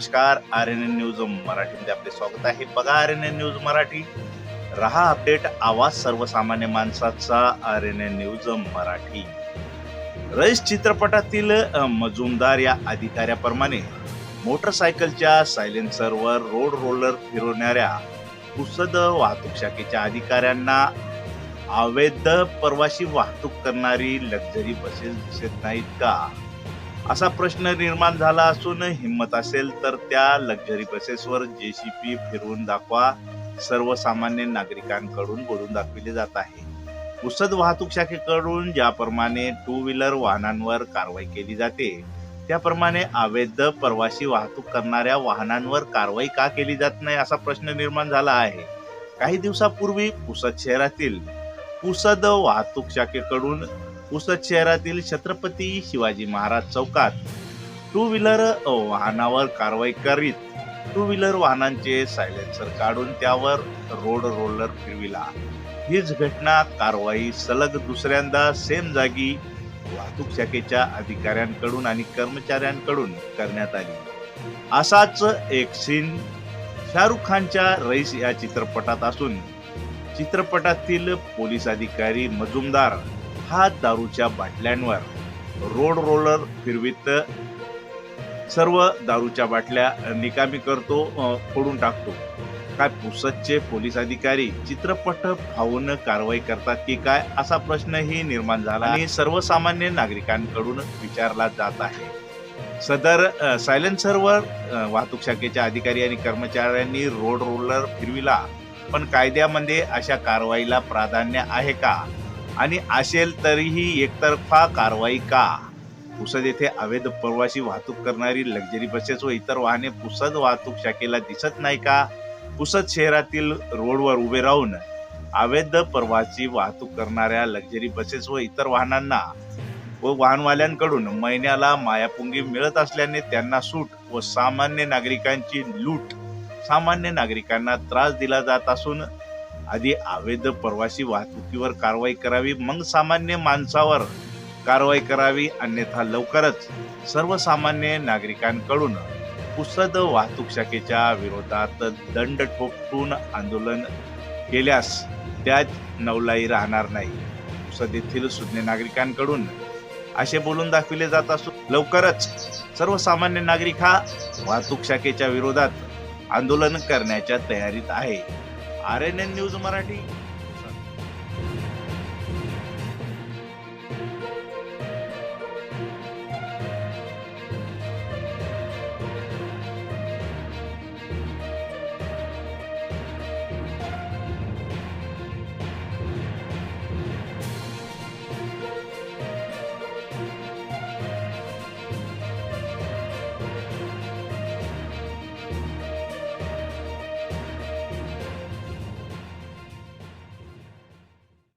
नमस्कार R N N news मराठीमध्ये आपले स्वागत आहे. बघा R N N news Marathi. रहा अपडेट आवाज सर्वसामान्य माणसाचा R N N news Marathi. Raees चित्रपटातील मजुमदार या अधिकाऱ्याप्रमाणे मोटरसायकलच्या सायलेन्सरवर रोड रोलर फिरवणाऱ्या पुसद वाहतूक शाखेच्या अधिकाऱ्यांना अवैध परवाशी वाहतूक करणारी लक्झरी बसेस दिसत नाहीत का? असा प्रश्न निर्माण झाला असून हिंमत असेल तर त्या लक्झरी बसेसवर जेसीपी फिरवून दाखवा. सर्वसामान्य नागरिकांकडून बोलून दाखविले जात आहे. उसद वाहतूक शाखेकडून ज्याप्रमाणे टू व्हीलर वाहनांवर कारवाई केली जाते त्याप्रमाणे अवैध प्रवासी वाहतूक करणाऱ्या वाहनांवर कारवाई का केली जात नाही असा प्रश्न निर्माण झाला आहे. काही दिवसापूर्वी पुसद शहरातील पुसद वाहतूक शाखेकडून पुसद शहरातील छत्रपती शिवाजी महाराज चौकात टू व्हीलर वाहनावर कारवाई करीत टू व्हीलर वाहनांचे सायलेन्सर काढून त्यावर रोड रोलर फिरविला. हीच घटना कारवाई सलग दुसऱ्यांदा सेम जागी वाहतूक शाखेच्या अधिकाऱ्यांकडून आणि कर्मचाऱ्यांकडून करण्यात आली. असाच एक सीन शाहरुख खानच्या रईस या चित्रपटात असून चित्रपटातील पोलीस अधिकारी मजुमदार हात दारूच्या बाटल्यांवर. रोड रोलर फिरवित सर्व दारूच्या बाटल्या निकामी करतो फोडून टाकतो. काय पुसदचे पोलीस अधिकारी चित्रपट फावून कारवाई करतात की काय? असा प्रश्नही निर्माण झाला आणि सर्वसामान्य नागरिकांकडून विचारला जात आहे. सदर सायलेन्सरवर वाहतूक शाखेच्या अधिकारी आणि कर्मचाऱ्यांनी रोड रोलर फिरविला. पण कायद्यामध्ये अशा कारवाईला प्राधान्य आहे का? आणि असेल तरीही एकतर्फा कारवाई का? पुसद येथे अवैध प्रवासी वाहतूक करणारी लक्झरी बसेस व इतर वाहने पुसद वाहतूक शाखेला दिसत नाही का? पुसद शहरातील रोडवर उभे राहून अवैध प्रवासी वाहतूक करणाऱ्या लक्झरी बसेस व इतर वाहनांना व वाहनवाल्यांकडून महिन्याला मायापुंगी मिळत असल्याने त्यांना सूट व सामान्य नागरिकांची लूट सामान्य नागरिकांना त्रास दिला जात असून आधी अवैध प्रवासी वाहतुकीवर कारवाई करावी मग सामान्य माणसावर कारवाई करावी अन्यथा लवकरच सर्वसामान्य नागरिकांकडून पुसद वाहतूक शाखेच्या विरोधात दंड ठोकून आंदोलन केल्यास त्यात नवलाई राहणार नाही. पुसद येथील सुज्ञ नागरिकांकडून असे बोलून दाखविले जात असून लवकरच सर्वसामान्य नागरिक हा वाहतूक शाखेच्या विरोधात आंदोलन करण्याच्या तयारीत आहे. R N N news Marathi.